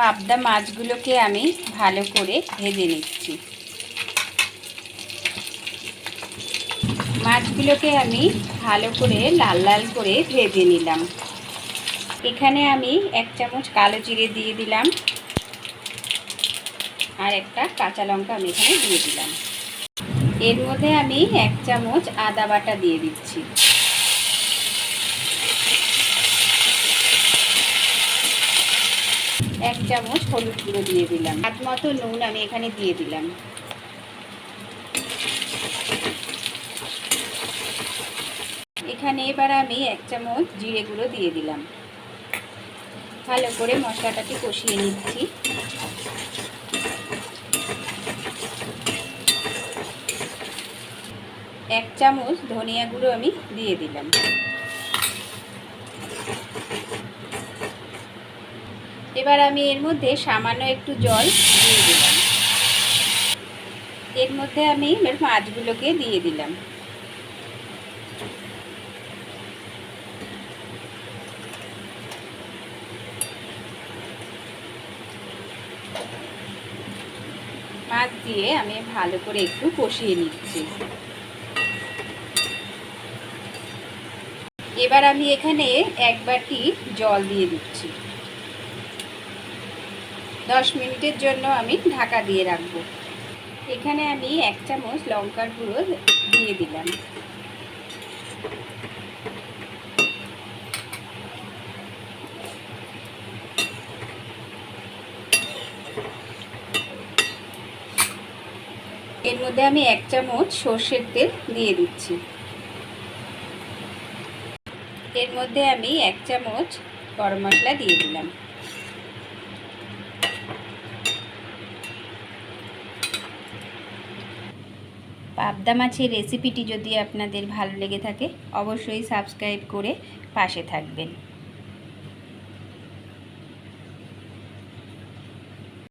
পাবদা মাছগুলোকে আমি ভালো করে ভেজে নিচ্ছি। মাছগুলোকে আমি ভালো করে লাল লাল করে ভেজে নিলাম। এখানে আমি এক চামচ কালো জিরে দিয়ে দিলাম। আর একটা কাঁচা লঙ্কা আমি এখানে দিয়ে দিলাম। এর মধ্যে আমি এক চামচ আদা বাটা দিয়ে দিচ্ছি। এক চামচ হলুদ গুঁড়ো দিয়ে দিলাম। হাত মতো নুন আমি এখানে দিয়ে দিলাম। এখানে এবার আমি এক চামচ জিরে গুঁড়ো দিয়ে দিলাম। ভালো করে মশলাটাকে কষিয়ে নিচ্ছি। এক চামচ ধনিয়া গুঁড়ো আমি দিয়ে দিলাম। এবার আমি এর মধ্যে সামান্য একটু জল দিয়ে দিলাম। এর মধ্যে আমি মাছগুলোকে দিয়ে দিলাম। মাছ দিয়ে আমি ভালো করে একটু কষিয়ে নিচ্ছি। এবার আমি এখানে এক বাটি জল দিয়ে দিচ্ছি। দশ মিনিটের জন্য আমি ঢাকা দিয়ে রাখব। এখানে আমি এক চামচ লঙ্কার গুঁড়ো দিয়ে দিলাম। এর মধ্যে আমি এক চামচ সর্ষের তেল দিয়ে দিচ্ছি। এর মধ্যে আমি এক চামচ গরম মশলা দিয়ে দিলাম। পাবদা মাছের রেসিপিটি যদি আপনাদের ভালো লেগে থাকে অবশ্যই সাবস্ক্রাইব করে পাশে থাকবেন।